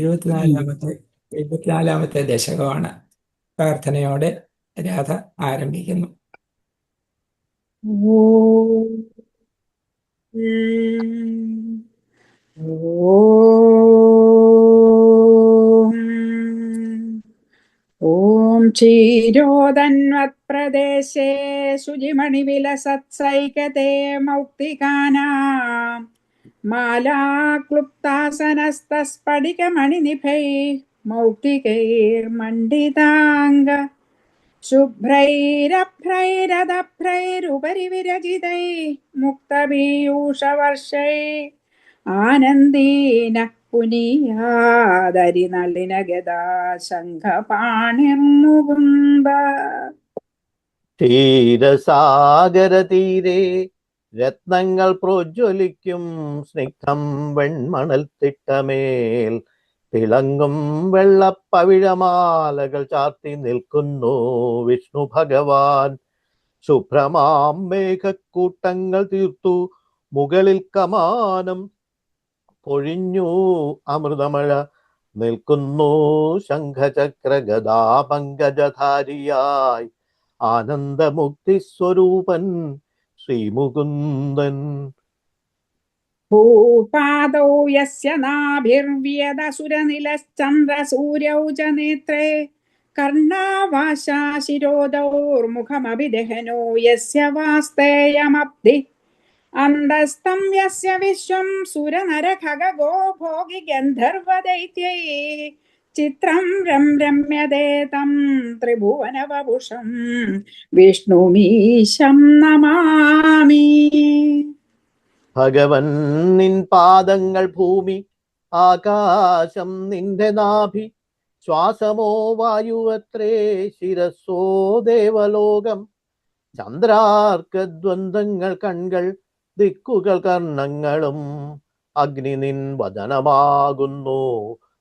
എഴുപത്തിനാലാമത്തെ എഴുപത്തിനാലാമത്തെ ദശകമാണ് പ്രാർത്ഥനയോടെ രാധ ആരംഭിക്കുന്നു. ഓം ക്ഷീരോദന്വത്പ്രദേശേ ശുചിമണിവിലസത്സൈകതേ മൗക്തികാനാം. മാലാക്ലുപ്താസനസ്തസ്ഫടികമണിനിഭൈ മൗക്തികൈർമണ്ഡിതാംഗ ശുഭ്രൈരഭ്രൈരദഭ്രൈരുപരി വിരചിതൈ മുക്തപീയൂഷവർഷൈ ആനന്ദീന പുനീയാദരിനളിനഗദാ ശംഖപാണിർമുകുന്ദ ക്ഷീരസാഗരതീരെ രത്നങ്ങൾ പ്രോജ്വലിക്കും സ്നിഗ്ധം വെൺമണൽ തിട്ടമേൽ. തിളങ്ങും വെള്ളപ്പവിഴമാലകൾ ചാർത്തി നിൽക്കുന്നു വിഷ്ണു ഭഗവാൻ. ശുഭ്രമാം മേഘക്കൂട്ടങ്ങൾ തീർത്തു മുകളിൽ കമാനം പൊഴിഞ്ഞു അമൃതമഴ നിൽക്കുന്നു ശംഖചക്ര ഗതാപങ്കജധാരിയായി ആനന്ദമുക്തി സ്വരൂപൻ ശ്രീമുകുന്ദൻ. ഭൂപാദോ യസ്യ നാഭിർവ്യദസുരനിലശ്ചന്ദ്രസൂര്യൗ ച നേത്രേ കർണാവാശാശിരോദൗർമുഖമഭിദഹനോ യസ്യ വാസ്തേയമബ്ധി. അന്തസ്തം യസ്യ വിശ്വം സുരനരഖഗോ ഭോഗി ഗന്ധർവദൈത്യൈ ചിത്രം രംരമ്യതേ തം ത്രിഭുവനവപുഷം. വിഷ്ണുമീശം നമാമി. ഭഗവൻ നിൻ പാദങ്ങൾ ഭൂമി ആകാശം നിന്റെ നാഭി ശ്വാസമോ വായുവത്രേ ശിരസോ ദേവലോകം. ചന്ദ്രാർക്ക ദ്വന്ദ്ങ്ങൾ കൺകൾ ദിക്കുകൾ കർണങ്ങളും അഗ്നി നിൻ വദനമാകുന്നു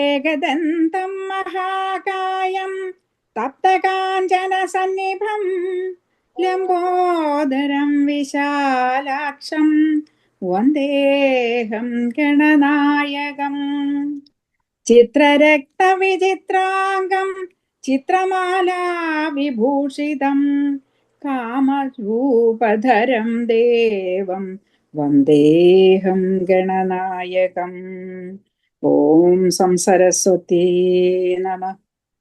एकदन्तं महाकायं तप्तकाञ्चनसन्निभं लम्बोदरं विशालाक्षं वन्देऽहं गणनायकम् चित्ररक्तविचित्राङ्गं चित्रमाला विभूषितं कामरूपधरं देवं वन्देऽहं गणनायकम् ॐ संसरस्वती नमः।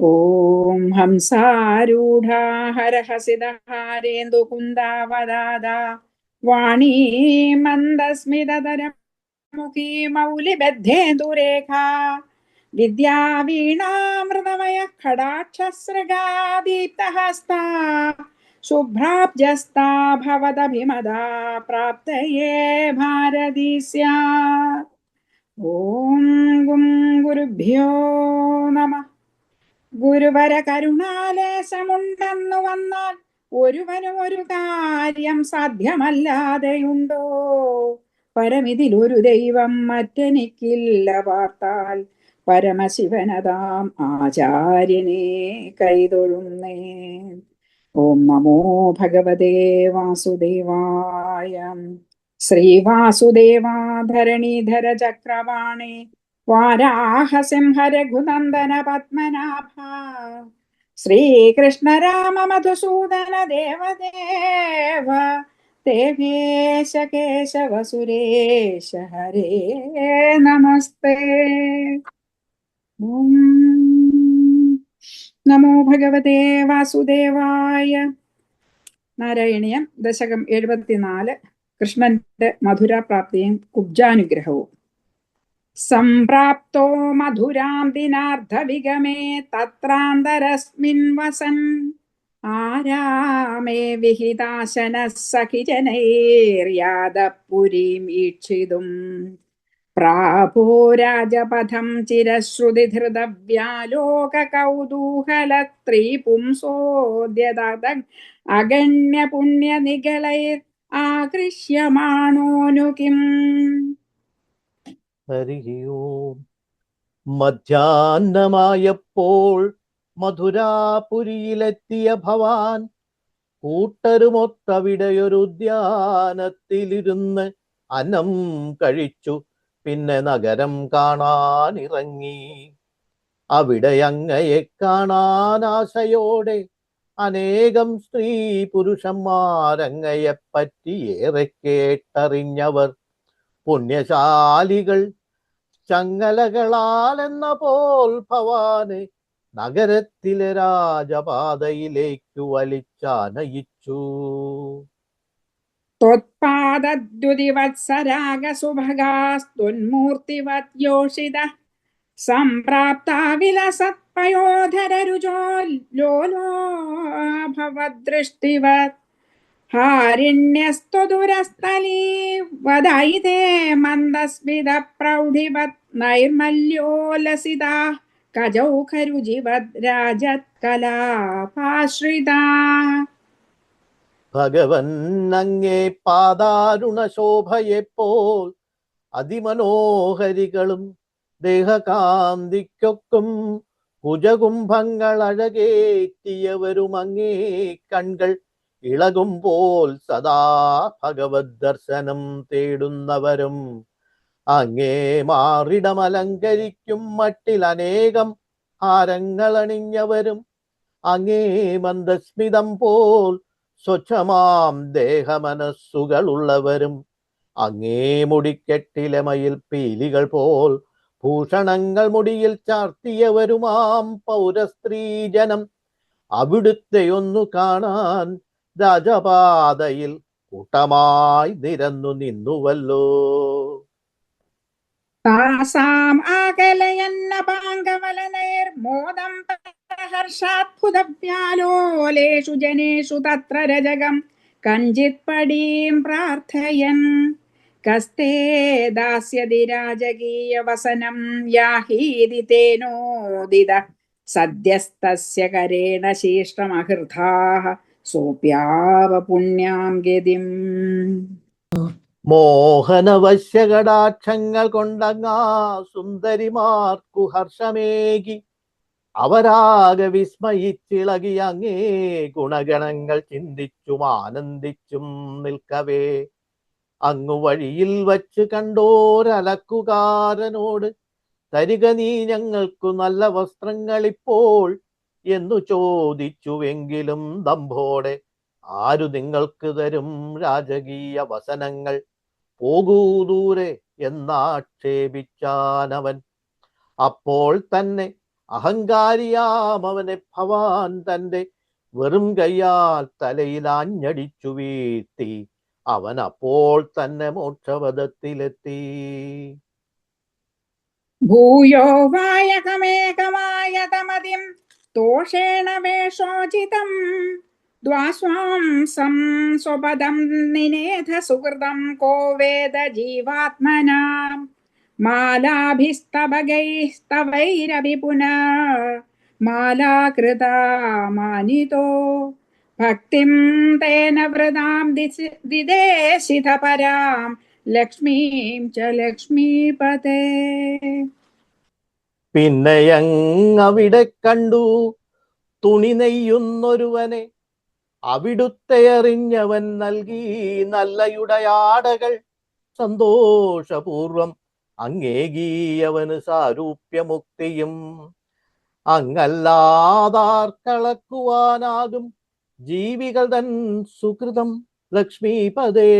ॐ हंसारूढा हरहसिदहारेन्दुकुन्दावदादा वाणी मन्दस्मितधरमुखी मौलिबद्धेन्दुरेखा। विद्यावीणामृतमयः खडाक्षस्रगा दीप्तहस्ता। शुभ्राब्जस्ता भवदभिमदा प्राप्तये भारती स्यात् ഓം ഗും ഗുരുഭ്യോ നമ. ഗുരുവര കരുണാലേശമുണ്ടെന്നു വന്നാൽ ഒരുവനും ഒരു കാര്യം സാധ്യമല്ലാതെയുണ്ടോ? പരമിതിൽ ഒരു ദൈവം മറ്റെനിക്കില്ല വാർത്താൽ. പരമശിവനതാം ആചാര്യനെ കൈതൊഴുന്നേ. ഓം നമോ ഭഗവതേ വാസുദേവായ. ശ്രീവാസുദേവാ ധരണീധര ചക്രവാണേ വാരാഹസിംഹ രഘുനന്ദന പത്മനാഭ ശ്രീകൃഷ്ണ രാമ മധുസൂദന ദേവദേവ ദേവേശ കേശവ സുരേശ ഹരേ നമസ്തേ. നമോ ഭഗവതേ വാസുദേവായ നാരായണീയം ദശകം എഴുപത്തിനാല്. കൃഷ്ണന്റെ മധുരപ്രാപ്തിയും കുബ്ജാനുഗ്രഹവും. സംപ്രാപ്തോ മധുരാം ദിനാർദ്ധവിഗമേ തത്രാന്തരസ്മിൻ വസൻ. ആരാമേ വിഹിതാശന സഖിജനൈര്യാദപുരീം ഈക്ഷിതും. പ്രാപോ രാജപഥം ചിരശ്രുതിധൃതവ്യാലോകകൗതൂഹലത്രീ പുംസോദ്യത അഗണ്യ പുണ്യനികളൈർ ആകൃഷ്യമാണോനു കിം? ഹരി ഓം മധ്യാഹ്നമായപ്പോൾ മധുരാപുരിയിലെത്തിയ ഭവാൻ കൂട്ടരുമൊത്തവിടെയൊരു ഉദ്യാനത്തിലിരുന്ന് അനം കഴിച്ചു. പിന്നെ നഗരം കാണാനിറങ്ങി. അവിടെ അങ്ങയെ കാണാൻ ആശയോടെ അനേകം സ്ത്രീ പുരുഷന്മാരങ്ങയെപ്പറ്റി ഏറെ കേട്ടറിഞ്ഞവർ. പുണ്യശാലികൾ ചങ്ങലകളാലെന്ന പോൽ ഭവാന് നഗരത്തിലെ രാജപാതയിലേക്ക് വലിച്ചാനയിച്ചു. ത്വത്പാദദ്യുതിവത്സരാഗസുഭഗാസ്തുന്മൂർത്തിവത്യോഷിതഃ सम्प्राप्ता विलसत्पयोधररुजो लोलो भवद्दृष्टिवत् हारिण्यस्त्वदुरस्थली वदयिते मन्दस्मितप्रौढिवत् नैर्मल्योल्लसिताः कजौखरुजिवद् राजत्कलापाश्रिता ഭഗവൻ അങ്ങേ പാദാരുണ ശോഭയെപ്പോൾ അതിമനോഹരികളും ദേഹകാന്തിക്കൊക്കും കുജകുംഭങ്ങൾ അഴകേറ്റിയവരും അങ്ങേ കൺകൾ ഇളകുമ്പോൾ സദാ ഭഗവത് ദർശനം തേടുന്നവരും. അങ്ങേ മാറിടമലങ്കരിക്കും മട്ടിൽ അനേകം ഹാരങ്ങൾ അണിഞ്ഞവരും അങ്ങേ മന്ദസ്മിതം പോൽ സ്വച്ഛമാം ദേഹമനസ്സുകളുള്ളവരും. അങ്ങേ മുടിക്കെട്ടിലെ മയിൽ പീലികൾ പോൽ ഭൂഷണങ്ങൾ മുടിയിൽ ചാർത്തിയവരുമാം പൗരസ്ത്രീ ജനം അവിടുത്തെ ഒന്നു കാണാൻ രാജപാതയിൽ കൂട്ടമായി നിരന്നു നിന്നുവല്ലോ. താസാം ഹർഷാത്ഭുതവ്യാലോലേഷു ജനേഷു തത്ര രജകം. കഞ്ചിത് പടീം പ്രാർത്ഥയൻ कस्ते दास्यति राजकीयवसनं याहीति तेनोदित सद्यस्तस्य करेण शिष्टमहृताः सोऽप्याव पुण्यां गतिम् മോഹനവശ്യകടാക്ഷങ്ങൾ കൊണ്ടങ്ങാ സുന്ദരിമാർക്കു ഹർഷമേകി അവരാകെ വിസ്മയിച്ചിളകി അങ്ങേ ഗുണഗണങ്ങൾ ചിന്തിച്ചും ആനന്ദിച്ചും നിൽക്കവേ അങ്ങു വഴിയിൽ വച്ച് കണ്ടോരലക്കുകാരനോട് തരിക നീ ഞങ്ങൾക്കു നല്ല വസ്ത്രങ്ങൾ ഇപ്പോൾ എന്നു ചോദിച്ചുവെങ്കിലും ദമ്പോടെ ആരു നിങ്ങൾക്ക് തരും രാജകീയ വസനങ്ങൾ? പോകൂ ദൂരെ എന്നാക്ഷേപിച്ചാനവൻ. അപ്പോൾ തന്നെ അഹങ്കാരിയാമവനെ ഭവാൻ തന്റെ വെറും കൈയാൽ തലയിൽ ആഞ്ഞടിച്ചു വീഴ്ത്തി. അവൻ അപ്പോൾ തന്നെ മോക്ഷപദത്തിലെത്തി ഭൂയോ വായകമേകമായതമതിം തോഷേണ വേഷോചിതം ദ്വാസ്വാംസം സ്വപദം നിനേധ സുഹൃതം കോ വേദ ജീവാത്മനാം മാലാഭിസ്തവഗൈസ്തവൈരവി പുനഃ മാലാകൃതാ മാനിതോ ഭക്തിം തേന വ്രതാം ദിശ- ദിദേശിത പരാം. ലക്ഷ്മീം ച ലക്ഷ്മീപതേ. പിന്നെയങ്ങവിടെ കണ്ടു തുണി നെയ്യുന്നൊരുവനെ. അവിടുത്തെ അറിഞ്ഞവൻ നൽകി നല്ലയുടയാടകൾ. സന്തോഷപൂർവം അങ്ങേകീയവന് സാരൂപ്യമുക്തിയും. അങ്ങല്ലാതാർക്കളക്കുവാനാകും ജീവികൾ തൻ സുഹൃതം ലക്ഷ്മി പദേ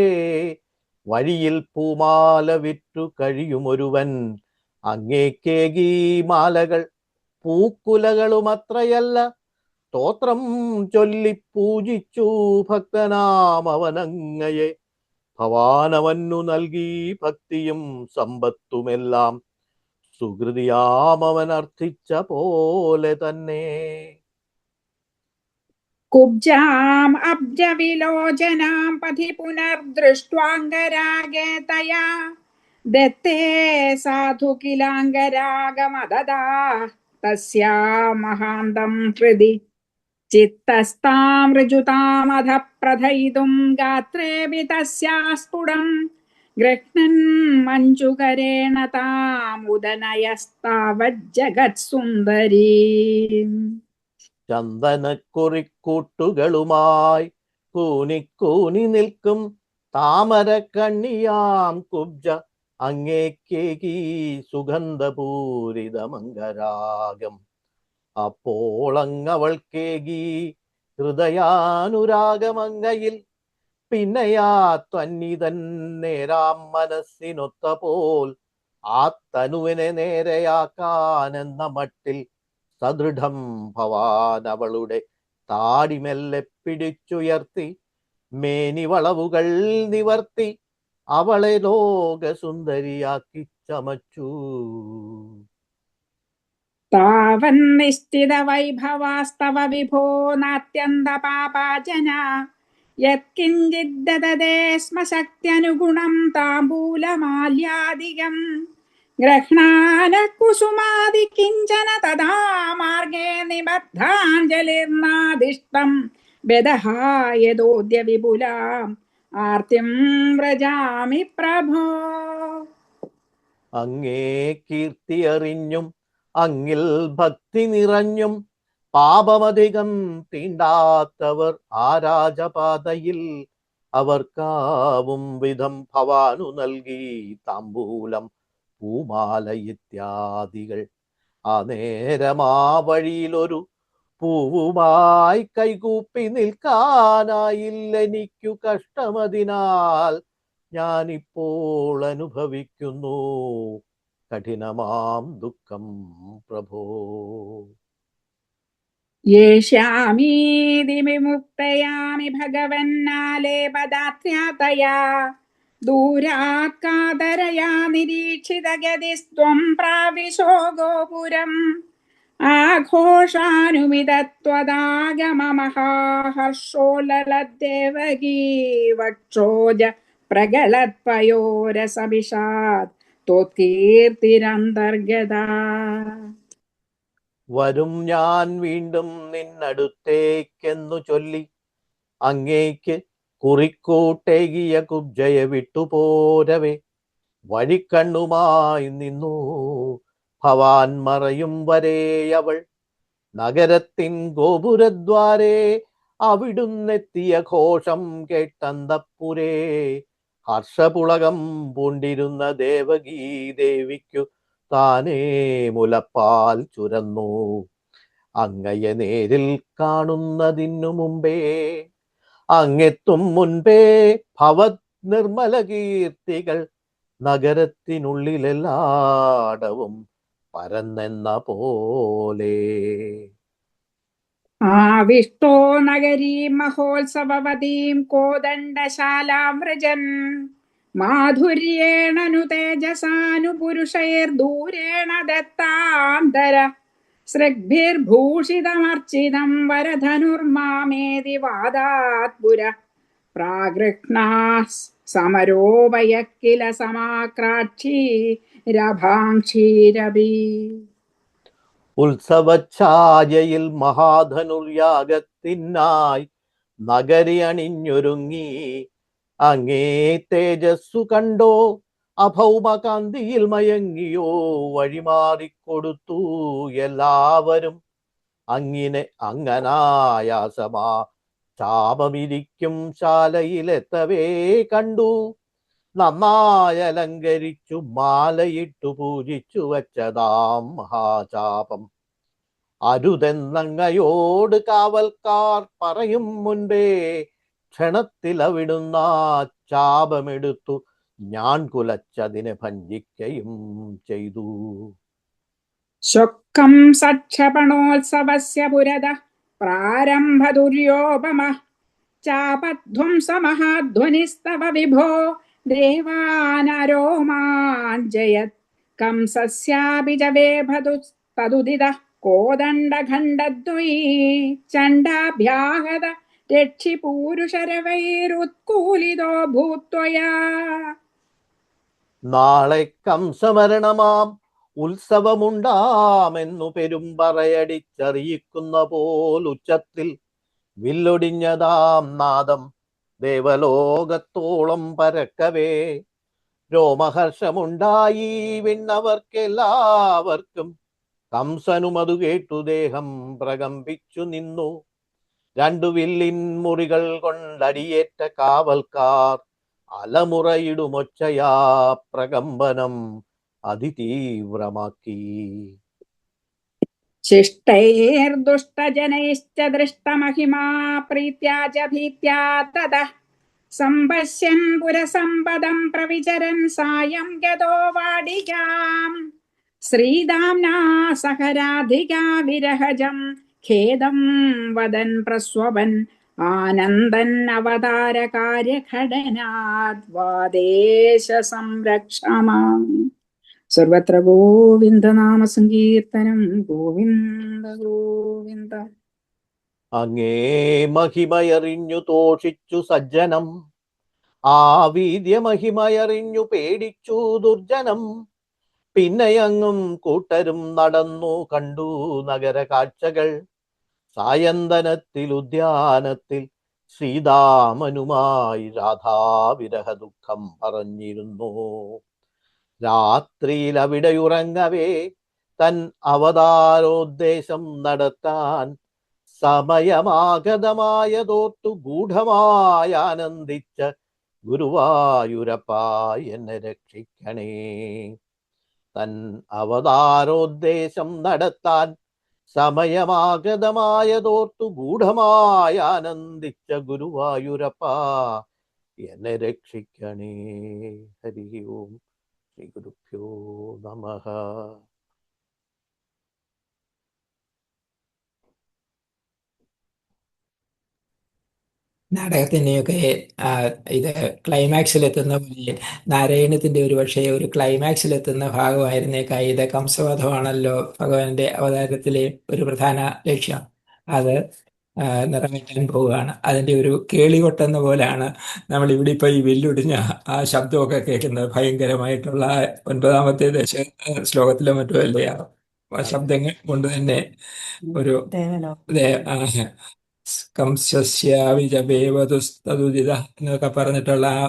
വഴിയിൽ പൂമാല വിറ്റു കഴിയുമൊരുവൻ അങ്ങേക്കേകീ മാലകൾ പൂക്കുലകളുമത്രയല്ല. സ്തോത്രം ചൊല്ലി പൂജിച്ചു ഭക്തനാമവനങ്ങയെ ഭവാനവനു ഭവാനവന്നു നൽകി ഭക്തിയും സമ്പത്തുമെല്ലാം. സുഹൃതിയാമവൻ അർത്ഥിച്ച പോലെ തന്നെ. कुब्जाम् अब्जविलोचनां पथि पुनर्दृष्ट्वाङ्गरागे दत्ते साधु किलाङ्गरागमददा तस्या महान्तं हृदि। चित्तस्तां ऋजुतामध प्रथयितुं गात्रेऽपि तस्या स्फुटम् गृह्णन् मञ्जुकरेण तामुदनयस्तावज्जगत्सुन्दरी ചന്ദനക്കുറിക്കൂട്ടുകളുമായി കൂനിക്കൂനി നിൽക്കും താമര കണ്ണിയാം കുബ്ജ അങ്ങേക്കേകി സുഗന്ധപൂരിതമംഗരാഗം. അപ്പോൾ അങ്ങവൾക്കേകി ഹൃദയാനുരാഗമങ്ങയിൽ പിന്നെയാ ത്വന്നിതൻ നേരാം മനസ്സിനൊത്ത പോൽ ആ തനുവിനെ നേരെയാക്കാനെന്ന മട്ടിൽ സദൃഢം ഭവാൻ അവളുടെ താടിമെല്ലെ പിടിച്ചുയർത്തി മേനിവളവുകൾ നിവർത്തി അവളെ ലോകസുന്ദരിയാക്കി ചമച്ചു. താവന്നിശ്ചിത വൈഭവാസ്തവ വിഭോ നാത്യന്ത പാപാചന യത്കിഞ്ചിദ്ദതേ സ്മ താംബൂലമാല്യാദികം ഗ്രഹ്ണാന കുസുമാദി കിഞ്ചന തഥാ മാർഗേ നിബദ്ധാഞ്ജലിർനാദിഷ്ടം വ്യദഹായതോദ്യ വിപുലാം ആർത്തിം വ്രജാമി പ്രഭോ. അങ്ങേ കീർത്തി അറിഞ്ഞും അങ്ങിൽ ഭക്തി നിറഞ്ഞും പാപമധികം തീണ്ടാത്തവർ ആ രാജപാതയിൽ അവർക്കാവും വിധം ഭവാനു നൽകി താമ്പൂലം പൂമാല ഇത്യാദികൾ ആ നേരമാ വഴിയിലൊരു പൂവുമായി കൈകൂപ്പി നിൽക്കാനായില്ലെനിക്കു കഷ്ടമതിനാൽ ഞാനിപ്പോൾ അനുഭവിക്കുന്നു. കഠിനമാം ദുഃഖം പ്രഭോ. യേഷാമീതി വിമുക്തയാമി ഭഗവന്നാലേ പദാർത്ഥ്യാതയാ ദൂരാക്കാതരയാ ദൂരാത്കാതരയാ നിരീക്ഷിതഗതിസ്ത്വം പ്രാവിശോ ഗോപുരം. ആഘോഷാനുമിതത്വദാഗമമഹാഹർഷോലലദ്ദേവകീ വക്ഷോജ പ്രഗളത്പയോരസമിഷാത് വരും ഞാൻ വീണ്ടും നിന്നടുത്തേക്കെന്നു ചൊല്ലി അങ്ങേക്ക് കുറിക്കൂട്ടേകിയ കുബ്ജയെ വിട്ടുപോരവേ. വഴിക്കണ്ണുമായി നിന്നു. ഭവാൻ മറയും വരെ അവൾ. നഗരത്തിൻ ഗോപുരദ്വാരേ അവിടുന്നെത്തിയ ഘോഷം കേട്ടന്തപ്പുരേ. ഹർഷപുളകം പൂണ്ടിരുന്ന ദേവകീ ദേവിക്കു താനേ മുലപ്പാൽ ചുരന്നു. അങ്ങയെ നേരിൽ കാണുന്നതിനു മുമ്പേ അങ്ങെത്തും മുൻപേ ഭവത് നിർമ്മല കീർത്തികൾ നഗരത്തിനുള്ളിലെല്ലാടവും പരന്നെന്ന പോലെ. ആവിഷ്ടോ നഗരീം മഹോത്സവവതീം കോദണ്ഡശാലാം വ്രജൻ മാധുര്യേണനു തേജസാനുപുരുഷൈർദൂരേണ ദത്താന്തര സൃഗ്ഭിർഭൂഷിതമർച്ചിതം വരധനുർമാമേതി വാദാത്പുര. പ്രാഗൃഹ്ണാ സമരോപയ കില സമാക്രാക്ഷീ രഭാക്ഷീരഭി ഉത്സവഛായയിൽ മഹാധനുർയാഗത്തിനായി നഗരി അണിഞ്ഞൊരുങ്ങി അങ്ങേ തേജസ്സു കണ്ടോ? അഭൗമകാന്തിയിൽ മയങ്ങിയോ വഴിമാറിക്കൊടുത്തു എല്ലാവരും. അങ്ങിനെ അങ്ങനായാസമാ ശാപമിരിക്കും ശാലയിലെത്തവേ കണ്ടു. നന്നായി അലങ്കരിച്ചു മാലയിട്ടു പൂജിച്ചു വച്ചതാം മഹാചാപം. അരുതെന്നങ്ങയോട് കാവൽക്കാർ പറയും മുൻപേ ക്ഷണത്തിൽ അവിടുന്ന ചാപമെടുത്തു ഞാൻ കുലച്ചതിനെ ഭഞ്ജിക്കയും ചെയ്തു. ശുക്കം സക്ഷപണോത്സവസ്യ പുരത പ്രാരംഭ ദുര്യോപമ. ചാപധ്വംസമഹാധ്വനിസ്തവ വിഭോ. ദേവാനരോമാഞ്ജയത് വേഭതു തതുദിത കോദണ്ഡഖണ്ഡദ്വയീ ചണ്ഡാഭ്യാഹത രക്ഷി പൂരുഷരവൈരുത്കൂലിതോ ഭൂത്വയാ. നാളെ കംസമരണമാം ഉത്സവമുണ്ടാമെന്നു പെരുമ്പറയടിച്ചറിയിക്കുന്ന പോൽ ഉച്ചത്തിൽ വില്ലൊടിഞ്ഞതാം നാദം. ദേവലോകത്തോളം പരക്കവേ രോമഹർഷമുണ്ടായി വിണ്ണവർക്കെല്ലാവർക്കും. കംസനുമതു കേട്ടു ദേഹം പ്രകമ്പിച്ചു നിന്നു. രണ്ടു വില്ലിൻ മുറികൾ കൊണ്ടടിയേറ്റ കാവൽക്കാർ അലമുറയിടുമൊച്ചയാ പ്രകമ്പനം അതിതീവ്രമാക്കി. ശിഷ്ടൈർദുഷ്ടജനൈശ്ച ദൃഷ്ടമഹിമാ പ്രീത്യാ ച ഭീത്യാ തത സമ്പശ്യൻ പുരസമ്പദം പ്രവിചരൻ സായം ഗതോ വാടികാം. ശ്രീദാംനാ സഹരാധികാ വിരഹജം ഖേദം വദൻ പ്രസ്വവൻ ആനന്ദൻ അവതാരകാര്യഘടനാദ്വാദേശ സംരക്ഷമാം സർവത്ര ഗോവിന്ദ നാമ സങ്കീർത്തനം ഗോവിന്ദ ഗോവിന്ദ. അങ്ങേ മഹിമയറിഞ്ഞു തോഷിച്ചു സജ്ജനം. ആ വീദ്യ മഹിമയറിഞ്ഞു പേടിച്ചു ദുർജനം. പിന്നെയങ്ങും കൂട്ടരും നടന്നു കണ്ടു നഗര കാഴ്ചകൾ സായന്തനത്തിൽ ഉദ്യാനത്തിൽ ശ്രീതാമനുമായി രാധാവിരഹ ദുഃഖം പറഞ്ഞിരുന്നു. രാത്രിയിൽ അവിടെ ഉറങ്ങവേ തൻ അവതാരോദ്ദേശം നടത്താൻ സമയമാഗതമായതോർത്തു ഗൂഢമായി ആനന്ദിച്ച ഗുരുവായൂരപ്പ രക്ഷിക്കണേ. തൻ അവതാരോദ്ദേശം നടത്താൻ സമയമാഗതമായതോർത്തു ഗൂഢമായി ആനന്ദിച്ച ഗുരുവായൂരപ്പ എന്നെ രക്ഷിക്കണേ ഹരി ഓം ശ്രീ ഗുരുഭ്യോ നമഃ. നാടകത്തിനെയൊക്കെ ആ, ഇത് ക്ലൈമാക്സിലെത്തുന്ന പോലെ നാരായണത്തിന്റെ ഒരു പക്ഷേ ഒരു ക്ലൈമാക്സിലെത്തുന്ന ഭാഗമായിരുന്നേക്കാം. ഇത് കംസവധമാണല്ലോ ഭഗവാന്റെ അവതാരത്തിലെ ഒരു പ്രധാന ലക്ഷ്യം. അത് ആ, നിറവേറ്റാൻ പോവുകയാണ്. അതിന്റെ ഒരു കേളികൊട്ടെന്ന പോലെയാണ് നമ്മൾ ഇവിടെ ഇപ്പോൾ ഈ വെല്ലൊടിഞ്ഞ ആ ശബ്ദമൊക്കെ കേൾക്കുന്നത്. ഭയങ്കരമായിട്ടുള്ള ആ ഒൻപതാമത്തെ ദശ ശ്ലോകത്തിലോ മറ്റോ അല്ലേ? ആ ശബ്ദങ്ങൾ കൊണ്ട് തന്നെ ഒരു ദേ- ആ, എന്നൊക്കെ പറഞ്ഞിട്ടുള്ള ആ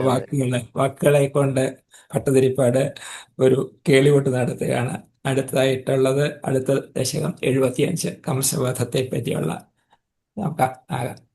വാക്കുകളെ വാക്കുകളെ കൊണ്ട് പട്ടതിരിപ്പാട് ഒരു കേളിവോട്ട് നടത്തുകയാണ്. അടുത്തതായിട്ടുള്ളത് അടുത്ത ദശകം എഴുപത്തിയഞ്ച് കംസവധത്തെ പറ്റിയുള്ള നോക്കാം ആകാം.